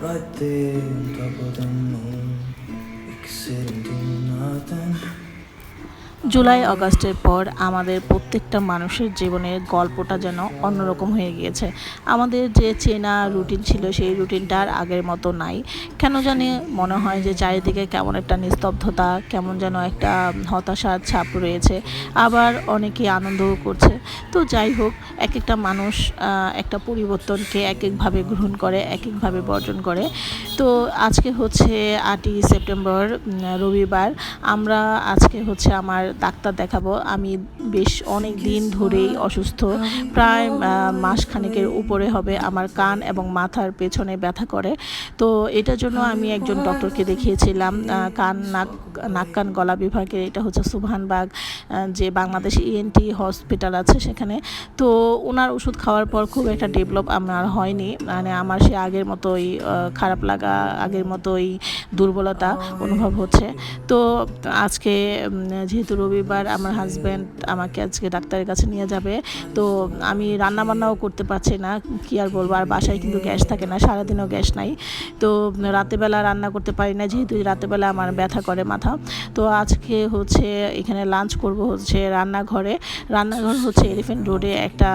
right there on top of the moon. And do nothing. July আগস্টের পর আমাদের প্রত্যেকটা মানুষের জীবনের গল্পটা যেন অন্যরকম হয়ে গিয়েছে। আমাদের যে চেনা রুটিন ছিল সেই রুটিনটা আর আগের মতো নাই। কেন জানি মনে হয় যে চারিদিকে কেমন একটা নিস্তব্ধতা, কেমন যেন একটা হতাশার ছাপ রয়েছে। আবার অনেকে আনন্দও করছে। তো যাই হোক এক একটা মানুষ একটা পরিবর্তনকে এক একভাবে গ্রহণ করে এক একভাবে বর্জন করে। তো আজকে হচ্ছে আটই সেপ্টেম্বর রবিবার। আমরা আজকে হচ্ছে আমার ডাক্তার দেখাবো। আমি বেশ অনেক দিন ধরেই অসুস্থ। প্রায় মাসখানেকের উপরে হবে আমার কান এবং মাথার পেছনে ব্যথা করে। তো এটার জন্য আমি একজন ডক্টরকে দেখিয়েছিলাম কান নাক নাক কান গলা বিভাগে। এটা হচ্ছে সুবহানবাগ যে বাংলাদেশ ইএনটি হসপিটাল আছে সেখানে। তো ওনার ওষুধ খাওয়ার পর খুব একটা ডেভেলপ আমার হয়নি। মানে আমার সে আগের মতোই খারাপ লাগা আগের মতোই দুর্বলতা অনুভব হচ্ছে। তো আজকে যেহেতু রবিবার আমার হাজব্যান্ড আমাকে আজকে ডাক্তারের কাছে নিয়ে যাবে। তো আমি রান্না বান্নাও করতে পারছি না, কি আর বলব? আর বাসায় কিন্তু গ্যাস থাকে না, সারাদিনও গ্যাস নাই। তো রাতেবেলা রান্না করতে পারি না, যেহেতু রাতেবেলা আমার ব্যথা করে মাথা। তো আজকে হচ্ছে এখানে লাঞ্চ করব হচ্ছে রান্নাঘরে। রান্নাঘর হচ্ছে এলিফেন্ট রোডে একটা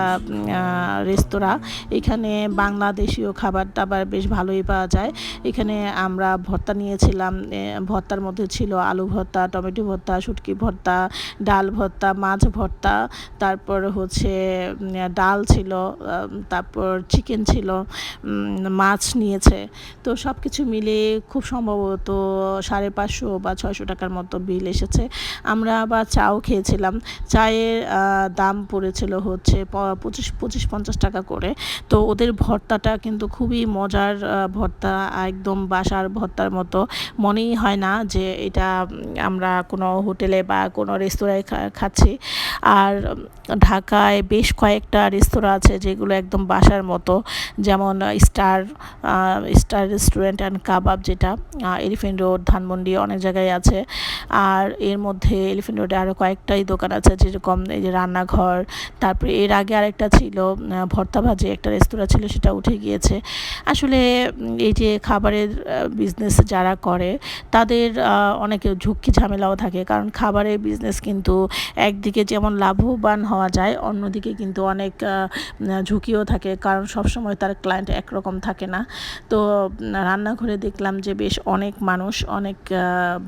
রেস্তোরাঁ এখানে বাংলাদেশীয় খাবার টাবার বেশ ভালোই পাওয়া যায়। এখানে আমরা ভর্তা নিয়েছিলাম ভর্তার মধ্যে ছিল আলু ভর্তা, টমেটো ভর্তা, শুটকি ভর্তা ডাল ভর্তা, মাছ ভর্তা, তারপর হচ্ছে ডাল ছিল তারপর চিকেন ছিল মাছ নিয়েছে। তো সব কিছু মিলে খুব সম্ভবত সাড়ে পাঁচশো বা ছয়শো টাকার মতো বিল এসেছে। আমরা আবার চাও খেয়েছিলাম। চায়ের দাম পড়েছিল হচ্ছে পঁচিশ পঁচিশ, পঞ্চাশ টাকা করে। তো ওদের ভর্তাটা কিন্তু খুবই মজার ভর্তা, একদম বাসার ভর্তার মতো। মনেই হয় না যে এটা আমরা কোনো হোটেলে বা কোনো রেস্তোরাঁয় খাচ্ছি। আর ঢাকায় বেশ কয়েকটা রেস্তোরাঁ আছে যেগুলো একদম বাসার মতো। যেমন স্টার স্টার রেস্টুরেন্ট অ্যান্ড কাবাব যেটা এলিফেন্ট রোড, ধানমন্ডি অনেক জায়গায় আছে। আর এর মধ্যে এলিফেন্ট রোডে আরও কয়েকটাই দোকান আছে যেরকম এই যে রান্নাঘর। তারপরে এর আগে আরেকটা ছিল ভর্তা ভাজি একটা রেস্তোরাঁ ছিল সেটা উঠে গিয়েছে। আসলে এই যে খাবারের বিজনেস যারা করে, তাদের অনেক ঝুঁকি ঝামেলাও থাকে। কারণ খাবারের বিজনেস কিন্তু একদিকে যেমন লাভবান হওয়া যায়, অন্যদিকে কিন্তু অনেক ঝুঁকিও থাকে। কারণ সবসময় তার ক্লায়েন্ট একরকম থাকে না। তো রান্নাঘরে দেখলাম যে বেশ অনেক মানুষ, অনেক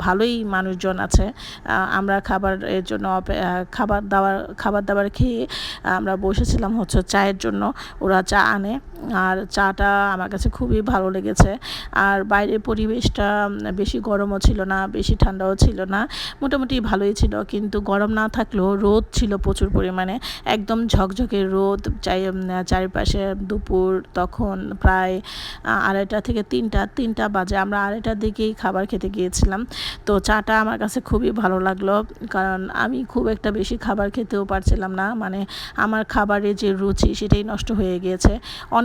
ভালোই মানুষজন আছে। আমরা খাবারের জন্য খাবার দাবার খাবার দাবার খেয়ে আমরা বসেছিলাম হচ্ছে চায়ের জন্য। ওরা চা আনে। আর চাটা আমার কাছে খুবই ভালো লেগেছে। আর বাইরের পরিবেশটা বেশি গরমও ছিল না, বেশি ঠান্ডাও ছিল না, মোটামুটি ভালোই ছিল। কিন্তু গরম না থাকলেও রোদ ছিল প্রচুর পরিমাণে। একদম ঝকঝকে রোদ, চাই চারিপাশে দুপুর তখন প্রায় আড়াইটা থেকে তিনটা তিনটা বাজে। আমরা আড়াইটার দিকেই খাবার খেতে গিয়েছিলাম। তো চাটা আমার কাছে খুবই ভালো লাগল। কারণ আমি খুব একটা বেশি খাবার খেতেও পারছিলাম না। মানে আমার খাবারের যে রুচি সেটাই নষ্ট হয়ে গিয়েছে।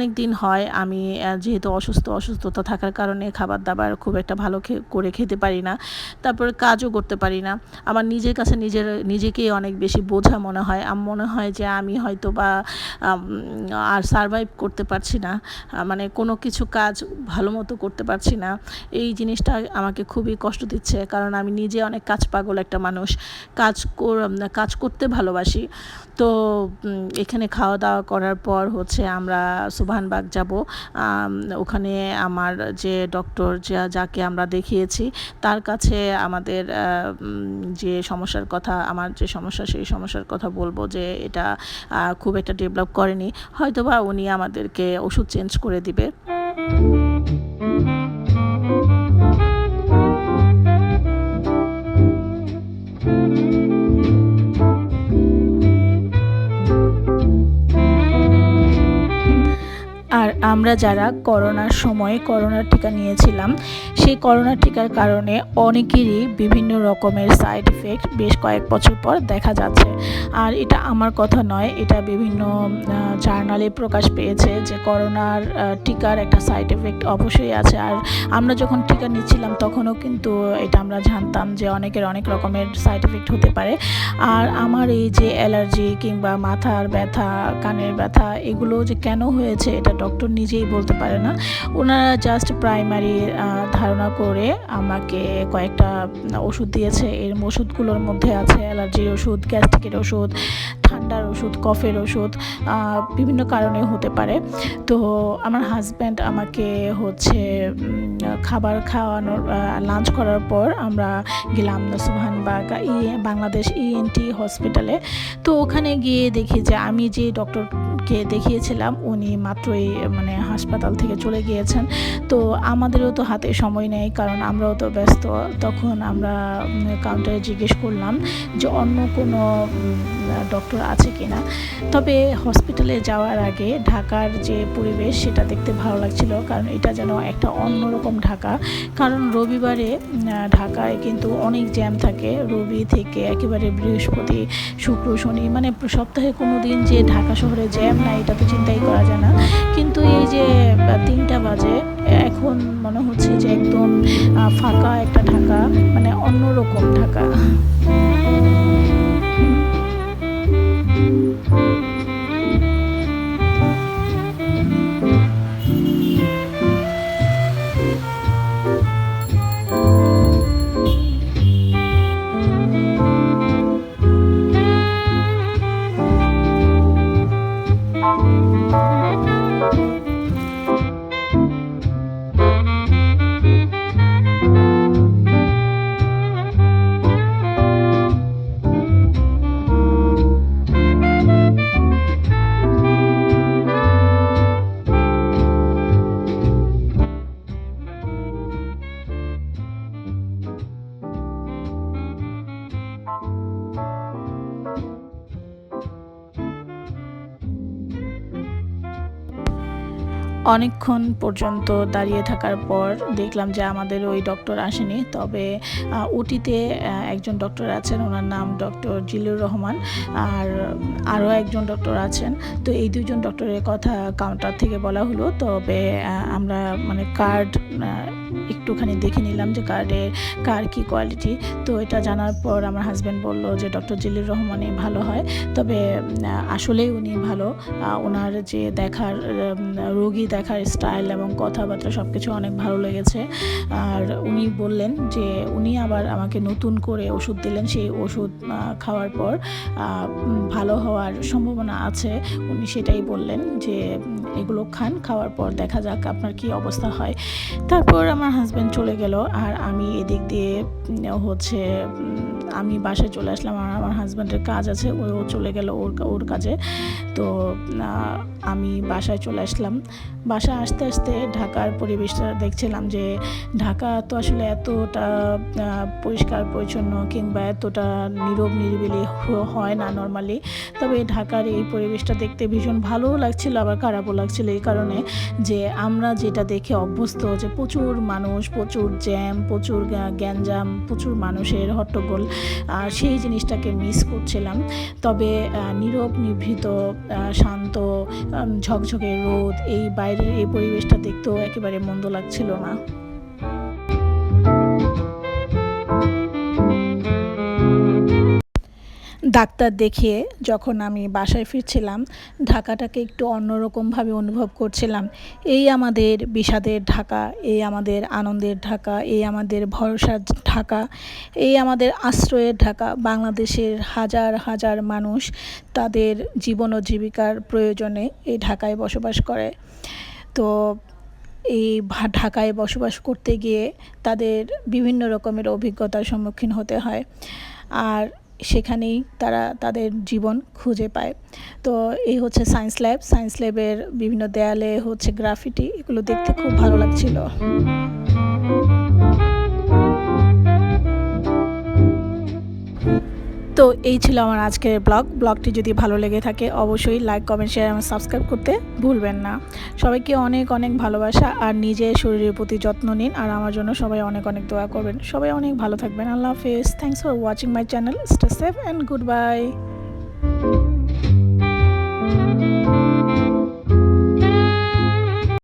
অনেক দিন হয় আমি যেহেতু অসুস্থ, অসুস্থতা থাকার কারণে খাবার দাবার খুব একটা ভালো করে খেতে পারি না। তারপরে কাজও করতে পারি না। আমার নিজের কাছে নিজের, নিজেকেই অনেক বেশি বোঝা মনে হয়। মনে হয় যে আমি হয়তো বা আর সারভাইভ করতে পারছি না। মানে কোনো কিছু কাজ ভালো মতো করতে পারছি না। এই জিনিসটা আমাকে খুবই কষ্ট দিচ্ছে। কারণ আমি নিজে অনেক কাজ পাগল একটা মানুষ। কাজ কাজ করতে ভালোবাসি। তো এখানে খাওয়া দাওয়া করার পর হচ্ছে আমরা সুবহানবাগ যাব। ওখানে আমার যে ডক্টর যা, যাকে আমরা দেখিয়েছি, তার কাছে আমাদের যে সমস্যার কথা, আমার যে সমস্যা, সেই সমস্যার কথা বলব যে এটা খুব একটা ডেভেলপ করেনি। হয়তোবা উনি আমাদেরকে ওষুধ চেঞ্জ করে দিবে। আমরা যারা করোনার সময় করোনার টিকা নিয়েছিলাম, সেই করোনার টিকার কারণে অনেকেরই বিভিন্ন রকমের সাইড ইফেক্ট বেশ কয়েক বছর পর দেখা যাচ্ছে। আর এটা আমার কথা নয়, এটা বিভিন্ন জার্নালে প্রকাশ পেয়েছে যে করোনার টিকার একটা সাইড এফেক্ট অবশ্যই আছে। আর আমরা যখন টিকা নিচ্ছিলাম, তখনও কিন্তু এটা আমরা জানতাম যে অনেকের অনেক রকমের সাইড এফেক্ট হতে পারে। আর আমার এই যে অ্যালার্জি কিংবা মাথার ব্যথা, কানের ব্যথা, এগুলো যে কেন হয়েছে, এটা ডক্টর নিজেই বলতে পারে না। ওনারা জাস্ট প্রাইমারি ধারণা করে আমাকে কয়েকটা ওষুধ দিয়েছে। এর ওষুধগুলোর মধ্যে আছে অ্যালার্জির ওষুধ, গ্যাস্ট্রিকের ওষুধ, ঠান্ডার ওষুধ, কফের ওষুধ বিভিন্ন কারণে হতে পারে। তো আমার হাজব্যান্ড আমাকে হচ্ছে খাবার খাওয়ানোর লাঞ্চ করার পর আমরা গেলাম সুবহানবাগ ই, বাংলাদেশ ইএনটি হসপিটালে তো ওখানে গিয়ে দেখি যে আমি যে ডক্টরকে দেখিয়েছিলাম, উনি মাত্রই মানে হাসপাতাল থেকে চলে গিয়েছেন। তো আমাদেরও তো হাতে সময় নেই, কারণ আমরাও তো ব্যস্ত। তখন আমরা কাউন্টারে জিজ্ঞেস করলাম যে, অন্য কোনো ডক্টর আছে কি না তবে হসপিটালে যাওয়ার আগে ঢাকার যে পরিবেশ, সেটা দেখতে ভালো লাগছিল। কারণ এটা যেন একটা অন্যরকম ঢাকা। কারণ রবিবারে ঢাকায় কিন্তু অনেক জ্যাম থাকে। রবি থেকে একেবারে বৃহস্পতি, শুক্র, শনি মানে সপ্তাহে কোনো দিন যে ঢাকা শহরে জ্যাম নাই এটা তো চিন্তাই করা যায় না। কিন্তু এই যে তিনটা বাজে, এখন মনে হচ্ছে যে একদম ফাঁকা একটা ঢাকা মানে অন্যরকম ঢাকা। অনেকক্ষণ পর্যন্ত দাঁড়িয়ে থাকার পর দেখলাম যে আমাদের ওই ডক্টর আসেনি। তবে ওটিতে একজন ডক্টর আছেন, ওনার নাম ডক্টর জিলুর রহমান, আর আরও একজন ডক্টর আছেন। তো এই দুজন ডক্টরের কথা কাউন্টার থেকে বলা হলো। তবে আমরা মানে কার্ড একটুখানি দেখে নিলাম যে কার্ডের কার কি কোয়ালিটি তো এটা জানার পর আমার হাজব্যান্ড বলল যে ডক্টর জিলুর রহমানই ভালো হয়। তবে আসলেই উনি ভালো। ওনার যে দেখার রোগী দেখার স্টাইল এবং কথাবার্তা সব কিছু অনেক ভালো লেগেছে। আর উনি বললেন যে উনি আবার আমাকে নতুন করে ওষুধ দিলেন, সেই ওষুধ খাওয়ার পর ভালো হওয়ার সম্ভাবনা আছে। উনি সেটাই বললেন যে, এগুলো খান, খাওয়ার পর দেখা যাক আপনার কি অবস্থা হয়। তারপর আমার হাজব্যান্ড চলে গেল, আর আমি এদিক দিয়ে হচ্ছে আমি বাসায় চলে আসলাম আর আমার হাজব্যান্ডের কাজ আছে, ও চলে গেল ওর ওর কাজে। তো আমি বাসায় চলে আসলাম। বাসা আসতে আসতে ঢাকার পরিবেশটা দেখছিলাম যে, ঢাকা তো আসলে এতটা পরিষ্কার, পরিচ্ছন্ন কিংবা এতটা নীরব, নিরিবিলি হয় না নর্মালি তবে ঢাকার এই পরিবেশটা দেখতে ভীষণ ভালোও লাগছিল, আবার খারাপও লাগছিল এই কারণে যে, আমরা যেটা দেখে অভ্যস্ত যে, প্রচুর মানুষ, প্রচুর জ্যাম, প্রচুর গ্যাঞ্জাম, প্রচুর মানুষের হট্টগোল আর সেই জিনিসটাকে মিস করছিলাম। তবে নীরব, নিভৃত শান্ত ঝকঝকে রোদ, এই বাইরের এই পরিবেশটা দেখতেও একেবারে মন্দ লাগছিল না। ডাক্তার দেখিয়ে যখন আমি বাসায় ফিরছিলাম, ঢাকাটাকে একটু অন্যরকমভাবে অনুভব করছিলাম। এই আমাদের বিষাদের ঢাকা, এই আমাদের আনন্দের ঢাকা, এই আমাদের ভরসার ঢাকা, এই আমাদের আশ্রয়ের ঢাকা। বাংলাদেশের হাজার হাজার মানুষ তাদের জীবন ও জীবিকার প্রয়োজনে এই ঢাকায় বসবাস করে। তো এই ঢাকায় বসবাস করতে গিয়ে তাদের বিভিন্ন রকমের অভিজ্ঞতার সম্মুখীন হতে হয়। আর সেখানেই তারা তাদের জীবন খুঁজে পায়। তো এই হচ্ছে সায়েন্স ল্যাব সায়েন্স ল্যাবের বিভিন্ন দেয়ালে হচ্ছে গ্রাফিটি এগুলো দেখতে খুব ভালো লাগছিল। তো এই ছিল আমার আজকের ব্লগ। ব্লগটি যদি ভালো লেগে থাকে, অবশ্যই লাইক কমেন্ট শেয়ার এবং সাবস্ক্রাইব করতে ভুলবেন না। সবাইকে অনেক অনেক ভালোবাসা আর নিজের শরীরের প্রতি যত্ন নিন আর আমার জন্য সবাই অনেক অনেক দোয়া করবেন। সবাই অনেক ভালো থাকবেন। আল্লাহ হাফেজ। Thanks for watching my channel stay safe and goodbye